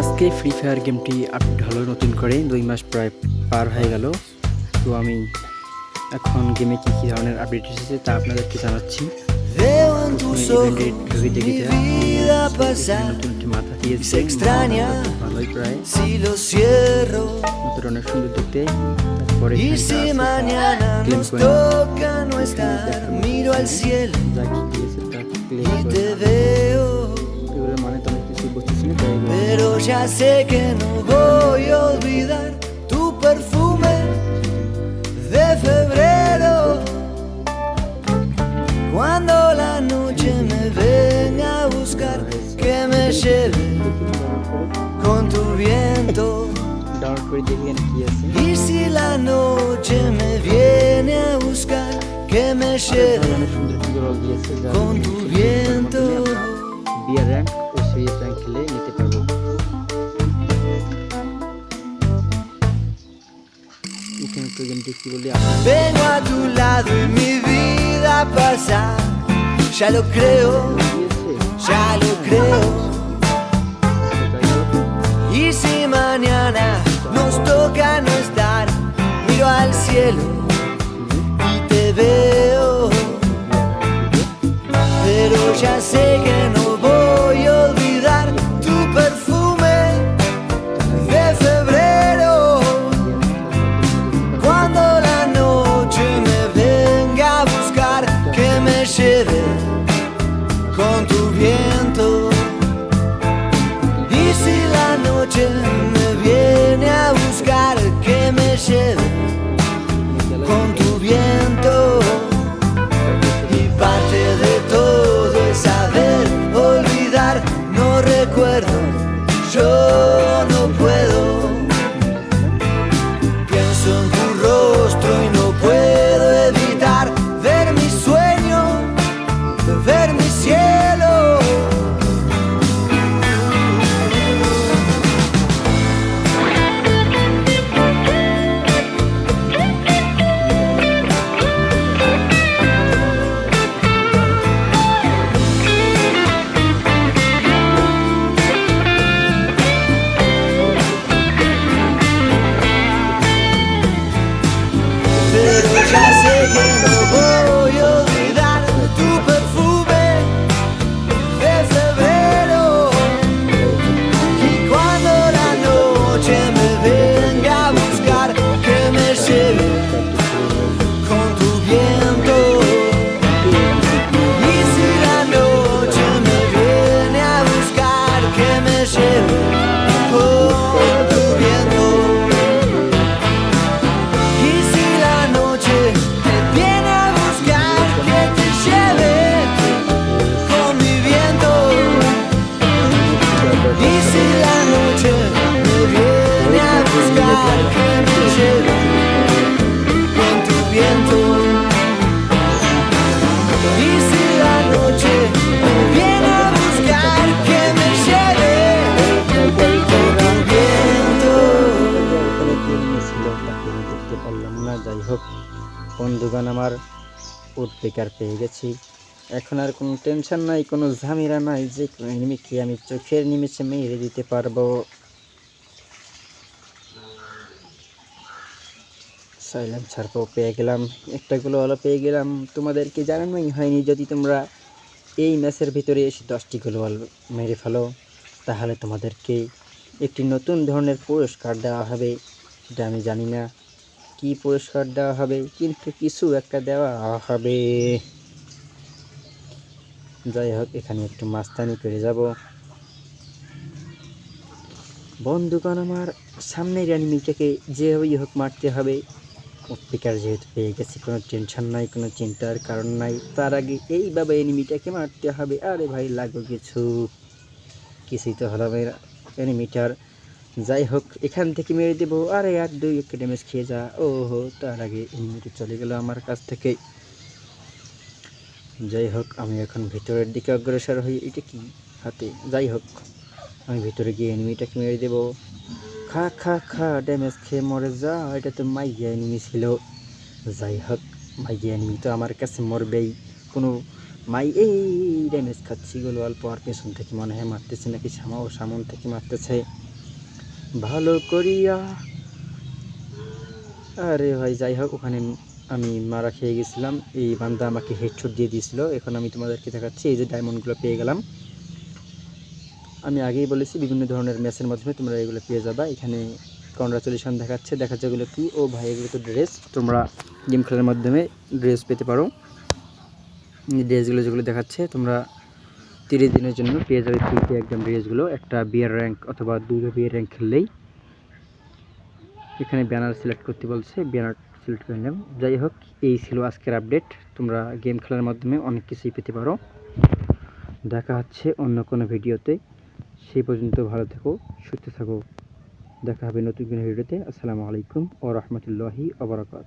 আজকে free fire গেমটি update হলো নতুন করে দুই মাস প্রায় পার হয়ে গেল। তো আমি এখন গেমে কী কী ধরনের আপডেট এসেছে তা আপনাদেরকে জানাচ্ছি। মাথা দিয়েছে ভালোই প্রায়। অনেক সুন্দর দেখতে। তারপরে মানে তো Pero ya sé que no voy a olvidar tu perfume de febrero. Cuando la noche me venga a buscar, que me lleve con tu viento. Y si la noche me viene a buscar, que me lleve con tu viento. Beer rank O serious rank খেলে নিতে পারবো এখানে তো গেমটি কি বলি আপনার Vengo a tu lado y mi vida pasa. Ya lo creo, দিয়েছে ya lo creo. তো যাই হোক, Y si mañana again. বন্ধুগণ আমার উড বেকার পেয়ে গেছি। এখন আর কোনো টেনশন নাই, কোনো ঝামেলা নাই, যে কোনো এনিমিকে আমি চোখের নিমেষে মেরে দিতে পারব। সাইলেন্ট ছাড়বো পেয়ে গেলাম, একটা গোলওয়ালা পেয়ে গেলাম। তোমাদেরকে জানানোই হয়নি, যদি তোমরা এই ম্যাচের ভিতরে এসে দশটি গোলওয়াল মেরে ফেলো, তাহলে তোমাদেরকে একটি নতুন ধরনের পুরস্কার দেওয়া হবে সেটা আমি জানি না। কি পুরস্কার দেওয়া হবে? কিন্তু কিছু একটা দেওয়া হবে। যাই হোক, এখানে একটু মাস্তানি করে যাব। বন্ধুগণ, আমার সামনের অ্যানিমিটাকে যেভাবেই হোক মারতে হবে, উৎপিকার যেহেতু পেয়ে গেছে, কোনো টেনশন নাই, কোনো চিন্তার কারণ নাই, তার আগে এইভাবে এনিমিটাকে মারতে হবে। আরে ভাই লাগো কিছু। কিছুই তো হলো এনিমিটার যাই হোক এখান থেকে মেরে দেবো। আরে আর দুই একটা ড্যামেজ খেয়ে যা। ও হো তার আগে এনিমিটি চলে গেল আমার কাছ থেকে। যাই হোক আমি এখন ভিতরের দিকে অগ্রসর হই। এটা কি হাতে? যাই হোক আমি ভিতরে গিয়ে এনিমিটাকে মেরে দেবো। খা খা খা ড্যামেজ খেয়ে মরে যা। এটা তো মাইয়া এনিমি ছিল। যাই হোক মাইয়া এনিমি তো আমার কাছে মরবেই। কোনো মাই এই ড্যামেজ খাচ্ছি গুলো অল্প আর পেছন থেকে মনে হয় মারতেছে নাকি সামা ও সামন থেকে মারতেছে। ভালো করিয়া। আরে ভাই, যাই হোক, ওখানে আমি মারা খেয়ে গেছিলাম। এই বান্দা আমাকে হেডশট দিয়ে দিয়েছিল। এখন আমি তোমাদেরকে দেখাচ্ছি, এই যে ডায়মন্ডগুলো পেয়ে গেলাম। আমি আগেই বলেছি, বিভিন্ন ধরনের ম্যাচের মাধ্যমে তোমরা এগুলো পেয়ে যাবা। এখানে কংগ্রাচুলেশন দেখাচ্ছে। দেখা যাচ্ছে এগুলো কী। ও ভাই, এগুলো তো ড্রেস তোমরা গেম খেলার মাধ্যমে ড্রেস পেতে পারো। ড্রেসগুলো যেগুলো দেখাচ্ছে, তোমরা তিরিশ দিনের জন্য পেয়ে যাবে ফ্রিতে একদম ড্রেসগুলো একটা বিয়ের র্যাঙ্ক অথবা দুটো বিয়ের র্যাঙ্ক খেললেই। এখানে ব্যানার সিলেক্ট করতে বলছে ব্যানার সিলেক্ট করে নিলাম যাই হোক, এই ছিল আজকের আপডেট তোমরা গেম খেলার মাধ্যমে অনেক কিছুই পেতে পারো। দেখা হচ্ছে অন্য কোনো ভিডিওতে। সেই পর্যন্ত ভালো থেকো, সুস্থ থাকো। দেখা হবে নতুন কোনো ভিডিওতে। আসসালামু আলাইকুম ও রহমতুল্লাহি আবরাকাত